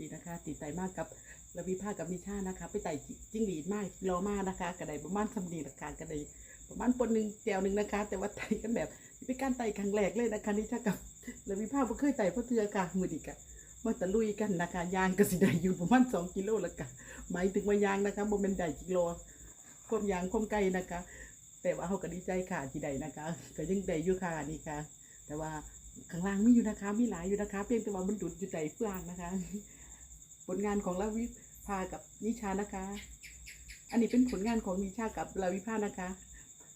ดีนะคะติดใจมากกับระวิภาคกับมิชานะคะ ไปไต่จิ้งหรีดมากรอมากนะคะกระไดประมาณสำนีราคากระไดประมาณปนหนึ่งแจวหนึ่งนะคะ แต่ว่าไต่กันแบบเป็นการไต่ครั้งแรกเลยนะคะนี่ถ้ากับระวิภาคเ่เคยไต่เพราะเทือค่ะมือดีกะมาตะลุยกันนะคะยางก็สิได้อยู่ประมาณสองกิโลละกันหมายถึงว่ายางนะคะโมเมนได้กิโลความยางความไกลนะคะ แต่ว่าเขาก็ดีใจค่ะที่ใดนะคะก็ยังได้อยู่ค่ะนี่ค่ะ แต่ว่าข้างล่างมีอยู่นะคะ มีหลายอยู่นะคะ เพียงแต่ว่ามันดุดอยู่ใจเฟื่องนะคะ ผลงานของลาวิภากับนิชานะคะ อันนี้เป็นผลงานของนิชากับลาวิภานะคะ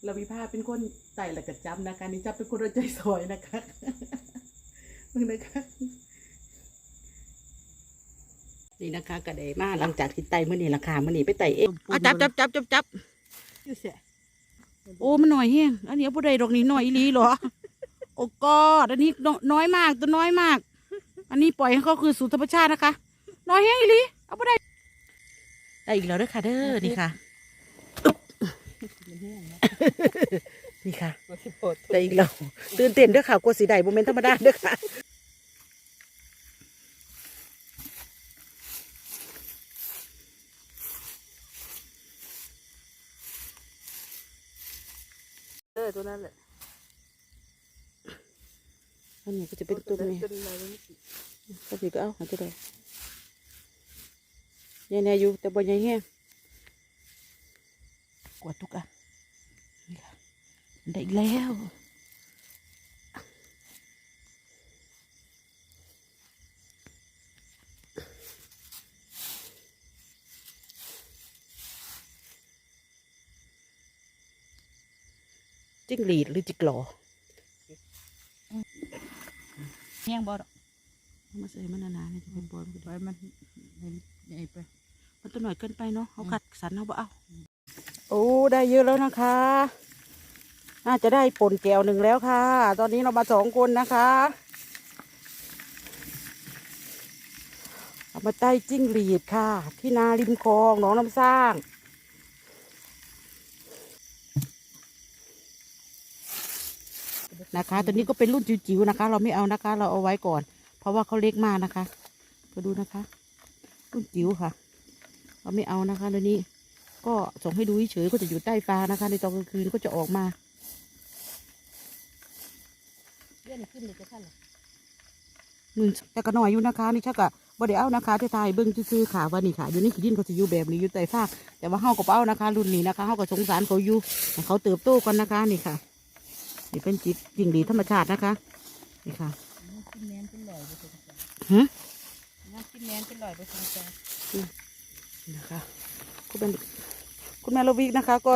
ลาวิภาเป็นคนไต่และกระจำนะคะนิชาเป็นคนเอาใจซอยนะคะมึงนะคะนี่นะคะกระเดมาหลังจากที่ไต่เมื่อนี่ราคาเมื่อนี่ไปไต่เองอะจับจับจับจับจับอยู่เสียโอ้มันหน่อยแห้งอันนี้เอาผู้ใดดอกนี้หน่อยอีหลีเหรอโอ้กอดอันนี้นน้อยมากตัวน้อยมาก อันนี้ปล่อยให้เขาคือสู่ธรรมชาตินะคะ น้อยแห้งอีหลีเอาผู้ใดได้อีกแล้วเด้อค่ะเด้อนี่ค่ะมันแห้งนะนี่ค่ะตัวสิโพดได้อีกแล้วตื่นเต้นเด้อค่ะกลัวสีใดโมเมนต์ธรรมดาเด้อค่ะเออตัวนั้นแหละอันนี้ก็จะเป็นตัวนี้ตัวนี้อะไรไม่ติดก็สีก็เอาหาตัวใด ใหญ่แน่อยู่แต่บ่ใหญ่แห้งกวาดทุกอะนี่ค่ะมันได้อีกแล้วจิ้งหรีดหรือจิกหลอแห้งบ่ดอกมาใส่มันนานๆนี่จะเป็นบอลไปมันมันใหญ่ไป มันตัวหน่อยเกินไปเนาะเขากัดสันเขาบ่เอาโอ้ได้เยอะแล้วนะคะ น่าจะได้ป่นแก้วหนึ่งแล้วค่ะ ตอนนี้เรามาสองคนนะคะเอามาใต้จิ้งหรีดค่ะ ที่นาริมคลองหนองน้ำสร้างนะคะตัวนี้ก็เป็นรุ่นจิ๋วๆนะคะ เราไม่เอานะคะ เราเอาไว้ก่อน เพราะว่าเขาเล็กมากนะคะ ก็ดูนะคะ รุ่นจิ๋วค่ะ เราไม่เอานะคะตัวนี้ ก็ส่งให้ดูเฉยๆก็จะอยู่ใต้ฟ้านะคะ ในตอนกลางคืนก็จะออกมาเลื่อนขึ้นเลยจะท่านหรอมึงแต่ก็น้อยอยู่นะคะนี่ชักกะบ่ได้เอานะคะที่ทายเบิ้งซื่อๆค่ะว่านี่ค่ะอยู่ในขี้ดินเขาจะอยู่แบบนี้อยู่ใต้ฟ้าแต่ว่าเฮาก็บ่เอานะคะ รุ่นนี้นะคะเฮาก็สงสารเขาอยู่ให้เขาเติบโตกันนะคะนี่ค่ะนี่เป็นจิตจริงดีธรรมชาตินะคะนี่ค่ะน้ำกินแมนเป็นลอยไปสงสารหึน้ำกินแมนเป็นลอยไปสงสาร นะคะ คุณเป็นคุณแม่โลวิกนะคะ ก็